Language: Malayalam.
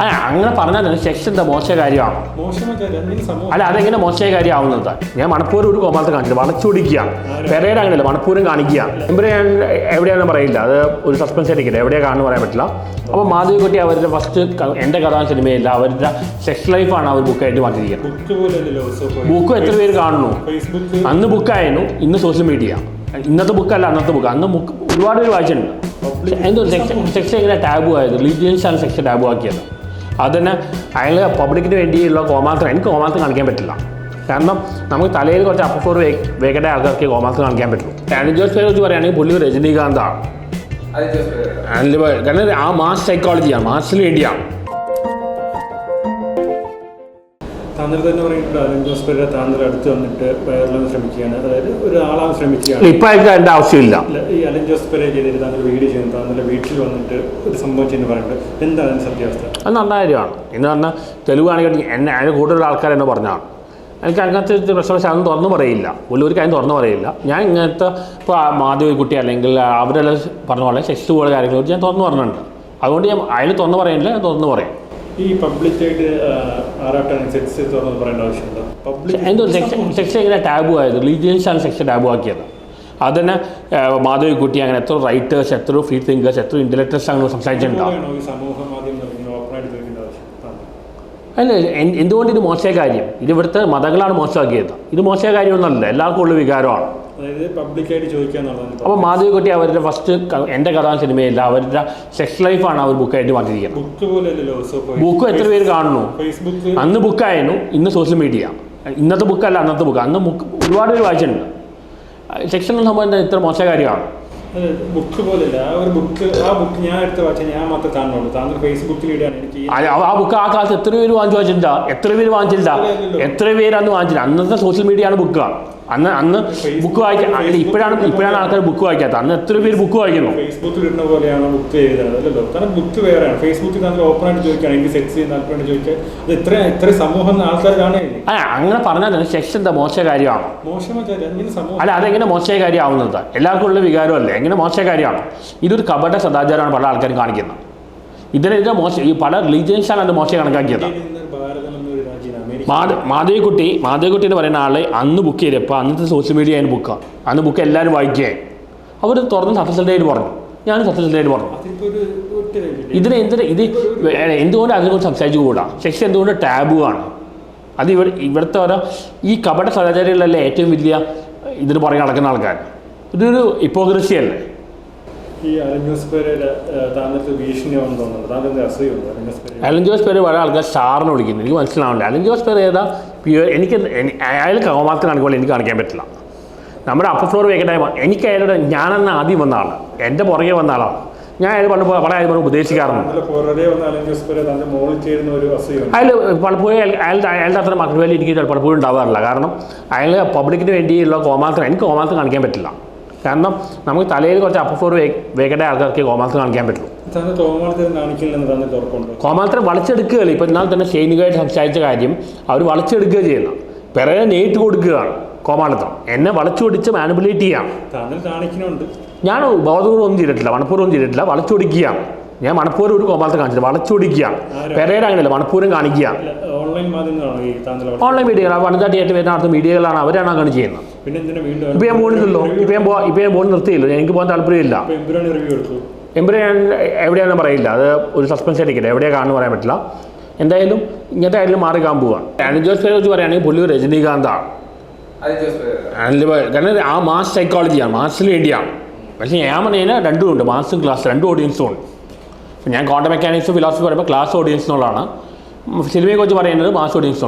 അല്ല അങ്ങനെ പറഞ്ഞാൽ തന്നെ സെക്സ് എന്താ മോശ കാര്യമാണ്? അല്ല അതെങ്ങനെ മോശമായ കാര്യമാവുന്നത്? ഞാൻ മണപ്പൂർ ഒരു കോമാളത്തെ കാണിച്ചില്ല വളച്ചൊടിക്കുക പെരേര അങ്ങനെയല്ല മണപ്പൂരം കാണിക്കുക. എവിടെ ഞാൻ എവിടെയാണെന്ന് പറയില്ല. അത് ഒരു സസ്പെൻസ് ആയിരിക്കില്ല എവിടെയാ കാണുന്നു പറയാൻ പറ്റില്ല. അപ്പോൾ മാധവിക്കുട്ടി അവരുടെ ഫസ്റ്റ് എന്റെ കഥാ സിനിമയില്ല അവരുടെ സെക്സ് ലൈഫാണ് അവർ ബുക്കായിട്ട് മാറ്റിയിരിക്കുന്നത് ബുക്ക് എത്ര പേര് കാണുന്നു? അന്ന് ബുക്കായിരുന്നു ഇന്ന് സോഷ്യൽ മീഡിയ ഇന്നത്തെ ബുക്കല്ല അന്നത്തെ ബുക്ക് അന്ന് ബുക്ക് ഒരുപാട് പേര് വായിച്ചിട്ടുണ്ട് എന്തോ സെക്ഷൻ സെക്ഷൻ എങ്ങനെ ടാബു ആയത്. റിലീജിയൻസാണ് സെക്ഷൻ ടാബു ആക്കിയത്. അത് തന്നെ അയാൾ പബ്ലിക്കിന് വേണ്ടിയുള്ള കോമാത്രം എനിക്ക് കോമാത്രം കാണിക്കാൻ പറ്റില്ല. കാരണം നമുക്ക് തലയിൽ കുറച്ച് അപ്പഫോർ വേഗയുടെ ആൾക്കാർക്ക് കോമാത്രം കാണിക്കാൻ പറ്റുള്ളൂ. ആനി ജോസ് കുറിച്ച് പറയുകയാണെങ്കിൽ പുള്ളി രജനീകാന്താണ്. കാരണം ആ മാസ് സൈക്കോളജിയാണ് മാസിന് വേണ്ടിയാണ് താങ്കൾ തന്നെ പറയുന്നുണ്ട് അലൻ ജോസ് പെരേര താങ്കൾ അടുത്ത് വന്നിട്ട് വയറിലാൻ ശ്രമിക്കുകയാണ്. അതായത് ഒരു ആളാൻ ശ്രമിക്കുകയാണ്. ഇപ്പം അതിന്റെ ആവശ്യമില്ല. ഈ അലൻ ജോസ് പെരേര ചെയ്തിട്ട് താങ്കൾ വീഡിയോ ചെയ്യുന്നു. താങ്കളുടെ വീട്ടിൽ വന്നിട്ട് ഒരു സംഭവം ചെയ്യുന്നു പറയുന്നത് എന്താണ് അതിന്റെ സത്യാവസ്ഥ? അത് നല്ല കാര്യമാണ് എന്ന് പറഞ്ഞാൽ തെലുങ്കാണെങ്കിൽ എന്നെ അതിന് കൂടുതൽ ആൾക്കാർ എന്നെ പറഞ്ഞാണ്. എനിക്ക് അങ്ങനത്തെ പ്രശ്നം അതൊന്നും തുറന്നു പറയില്ല. ഒരു കാര്യം തുറന്നു പറയില്ല. ഞാൻ ഇങ്ങനത്തെ ഇപ്പോൾ മാധവി കുട്ടി അല്ലെങ്കിൽ അവരെല്ലാം പറഞ്ഞ പോലെ സെക്സ് പോലെ കാര്യങ്ങളോട് ഞാൻ തുറന്നു പറഞ്ഞിട്ടുണ്ട്. അതുകൊണ്ട് ഞാൻ അതിൽ തുറന്നു പറയുന്നില്ല തുറന്നു പറയും. ഈ പബ്ലിക്കായിട്ട് ആറാട്ടാണ് സെക്സ് തുറന്ന് പറയേണ്ട ആവശ്യമുണ്ടോ? പബ്ലിക് എന്തോ സെക്ഷൻ ഇങ്ങനെ ടാബു ആയത്. റിലീജിയൻസാണ് സെക്ഷൻ ടാബു ആക്കിയത്. അത് മാധവി കുട്ടി അങ്ങനെ എത്ര റൈറ്റേഴ്സ് എത്ര ഫ്രീ തിങ്കേഴ്സ് എത്ര ഇന്റലക്ടേഴ്സ് അങ്ങനെ സംസാരിച്ചിട്ടുണ്ടാവും? അല്ല എന്തുകൊണ്ട് ഇത് മോശമായ കാര്യം? ഇത് ഇവിടുത്തെ മതങ്ങളാണ് മോശമാക്കിയത്. ഇത് മോശമായ കാര്യമൊന്നുമല്ല. എല്ലാവർക്കും ഉള്ള വികാരമാണ്. അതായത് പബ്ലിക്കായിട്ട് ചോദിക്കുക എന്നുള്ളതാണ് അപ്പോൾ മാധവിക്കുട്ടി അവരുടെ ഫസ്റ്റ് എന്റെ കഥ സിനിമയല്ല അവരുടെ സെക്സ് ലൈഫാണ് അവർ ബുക്കായിട്ട് മാറ്റിയിരിക്കുന്നത് ബുക്ക് പോലെയല്ലോ ബുക്ക് എത്ര പേര് കാണുന്നു? ഫേസ്ബുക്ക് അന്ന് ബുക്കായിരുന്നു ഇന്ന് സോഷ്യൽ മീഡിയ ഇന്നത്തെ ബുക്കല്ല അന്നത്തെ ബുക്ക് അന്ന് ബുക്ക് ഒരുപാട് പേര് വായിച്ചിട്ടുണ്ട്. സെക്ഷൻ സംഭവം എന്താ ഇത്ര മോശ കാര്യമാണ് ബുക്ക് പോലെയല്ല ആ ഒരു ബുക്ക് ആ ബുക്ക് ഞാൻ എടുത്ത് വായിച്ചാൽ ഞാൻ മാത്രമേ കാണുള്ളൂ താങ്കൾ ഫേസ്ബുക്കിൽ ഇടാണ് എനിക്ക് ആ- ബുക്ക് ആ കാലത്ത് എത്ര പേര് വാങ്ങിച്ചു വായിച്ചിട്ടില്ല എത്ര പേര് വാങ്ങിച്ചിട്ടില്ല എത്ര പേര് അന്ന് വാങ്ങിച്ചില്ല അന്നത്തെ സോഷ്യൽ മീഡിയ ആണ് ബുക്ക് അന്ന് അന്ന് ബുക്ക് വായിക്കാൻ അല്ല, ഇപ്പോഴാണ് ഇപ്പോഴാണ് ആൾക്കാർ ബുക്ക് വായിക്കാത്തത്. അന്ന് എത്ര പേര് ബുക്ക് വായിക്കുന്നു? ഫേസ്ബുക്കിൽ ഇടുന്ന പോലെയാണ് ബുക്ക് എഴുതുന്നത് അല്ലല്ലോ? കാരണം ബുക്ക് വേറെയാണ്. ഫേസ്ബുക്കിൽ ഓപ്പൺ ആയിട്ട് ചോദിക്കുകയാണ് എനിക്ക് സെക്സ് ചെയ്യുന്ന ആൾക്കാർ ചോദിക്കുക. അത് ഇത്ര ഇത്ര സമൂഹം ആൾക്കാരാണ് അല്ല അങ്ങനെ പറഞ്ഞാൽ തന്നെ സെക്സ് എന്താ മോശ കാര്യമാണ്? അല്ല അതെങ്ങനെ മോശമായ കാര്യമാവുന്നത്? എല്ലാവർക്കും ഉള്ള വികാരമല്ലേ? എങ്ങനെ മോശമായ കാര്യമാണ്? ഇതൊരു കപട സദാചാരമാണ് പല ആൾക്കാരും കാണിക്കുന്നത്. ഇതിനെതിരെ ഇതിനെ മോശം ഈ പല റിലീജിയൻസാണ് അത് മോശം കണക്കാക്കിയത്. മാധ മാധവിക്കുട്ടി മാധവിക്കുട്ടി എന്ന് പറയുന്ന ആളെ അന്ന് ബുക്ക് ചെയ്തപ്പോൾ അന്നത്തെ സോഷ്യൽ മീഡിയ അതിന് ബുക്കാണ് അന്ന് ബുക്ക് എല്ലാവരും വായിക്കുകയായി അവർ തുറന്ന് സത്യസന്ധയായിട്ട് പറഞ്ഞു. ഞാനും സത്യസന്ധയായിട്ട് പറഞ്ഞു? ഇതിന് എന്തിന് ഇത് എന്തുകൊണ്ട് അതിനെക്കുറിച്ച് സംസാരിച്ചു കൂടാ? സെക്സ് എന്തുകൊണ്ട് ടാബു ആണ്? അത് ഇവർ ഇവിടുത്തെ ഓരോ ഈ കപട സദാചാരികളല്ലേ ഏറ്റവും വലിയ ഇതിന് പുറകെ നടക്കുന്ന ആൾക്കാർ ഇതൊരു ഇപ്പോക്രസി അല്ലേ? ഈ അലൻ ജോസ് പെരേര താങ്കൾക്ക് ഭീഷണിയാണെന്ന് തോന്നുന്നുണ്ട് താങ്കൾക്ക് അസൂയുണ്ട് അലൻ ജോസ് പെരേര അലൻ ജോസ് പേര് പല ആൾക്കാർ സ്റ്റാറിന് വിളിക്കുന്നു. എനിക്ക് മനസ്സിലാവുന്നില്ല. അലൻ ജോസ് പേര് ഏതാ? പ്യുവർ എനിക്ക് എനി- അയാൾ കോമാത്ത് കാണിക്കുമ്പോൾ എനിക്ക് കാണിക്കാൻ പറ്റില്ല. നമ്മുടെ അപ്പർ ഫ്ലോർ വേക്കട്ടെ എനിക്ക് അയാളുടെ ഞാനെന്ന ആദ്യം വന്ന ആളാണ് എന്റെ പുറകെ വന്ന ആളാണ് ഞാൻ അയാൾ പണ്ട് പല അയാൾ പറഞ്ഞു ഉപദേശിക്കാറുണ്ട്. അസൂയുണ്ട്. അയാൾ പലപ്പോഴും അയാൾ അയാളുടെ അയാളുടെ അത്ര മക്കൾ വേണ്ടി എനിക്ക് പലപ്പോഴും ഉണ്ടാവാറില്ല. കാരണം അയാൾ പബ്ലിക്കിന് വേണ്ടിയുള്ള കോമാർത്ഥം എനിക്ക് കോമാർത്ഥം കാണിക്കാൻ പറ്റില്ല. കാരണം നമുക്ക് തലയിൽ കുറച്ച് അപ്പഫോർ വേക്കട്ടെ ആൾക്കാർക്ക് കോമാത്രം കാണിക്കാൻ പറ്റുള്ളൂ. കോമാത്രം വളച്ചെടുക്കുകയല്ല ഇപ്പം എന്നാൽ തന്നെ ഷെയ്നുകായിട്ട് സംസാരിച്ച കാര്യം അവർ വളച്ചെടുക്കുക ചെയ്യുന്നു. പിറകെ നേരിട്ട് കൊടുക്കുകയാണ് കോമാളിത്തം എന്നെ വളച്ചു പിടിച്ച് മാനിപ്പുലേറ്റ് ചെയ്യാം ഞാൻ ബോധപൂർവം ഒന്നും ചെയ്തിട്ടില്ല മണപ്പൂർവം ഒന്നും ചെയ്തിട്ടില്ല വളച്ചൊടിക്കുകയാണ് ഞാൻ മണപ്പൂരം ഒരു കോമാളത്തെ കാണിച്ചത് വളച്ചൊടിക്കുകയാണ് പെരേഡ് അങ്ങനെയല്ല മണപ്പൂരം കാണിക്കുക. ഓൺലൈൻ മീഡിയകൾ വനിതാട്ടിയായിട്ട് വരുന്ന അടുത്ത മീഡിയകളാണ് അവരാണ് അങ്ങനെ ചെയ്യുന്നത്. പിന്നെ എന്തിനാ വീണ്ടും ഇപ്പം ഞാൻ പോകുന്നില്ലല്ലോ ഇപ്പം ഞാൻ പോവാ ഇപ്പം ഞാൻ പോകുന്ന നിർത്തിയില്ലോ. എനിക്ക് പോകാൻ താല്പര്യമില്ല. എംബ്രെ ഞാൻ എവിടെയാണെന്ന് പറയില്ല. അത് ഒരു സസ്പെൻസ് ആയിട്ടിരിക്കില്ല എവിടെയാണ് കാണുന്നു പറയാൻ പറ്റില്ല. എന്തായാലും ഇങ്ങനത്തെ ആയാലും മാറി കാണാൻ പോവാണ്. ആനി ജോസ് പേരെ വെച്ച് പറയുകയാണെങ്കിൽ പുള്ളി രജനീകാന്താണ്. കാരണം ആ മാസ് സൈക്കോളജിയാണ് മാസിന് വേണ്ടിയാണ്. പക്ഷേ ഞാൻ പറഞ്ഞാൽ രണ്ടും ഉണ്ട്. മാസും ക്ലാസ് രണ്ടും ഓഡിയൻസും ഉണ്ട്. ഞാൻ ക്വാണ്ടം മെക്കാനിക്സ് ഫിലോസഫി പറയുമ്പോൾ ക്ലാസ് ഓഡിയൻസ് എന്നുള്ളതാണ്. സിനിമയെ കുറിച്ച് പറയുന്നത് മാസ് ഓഡിയൻസ്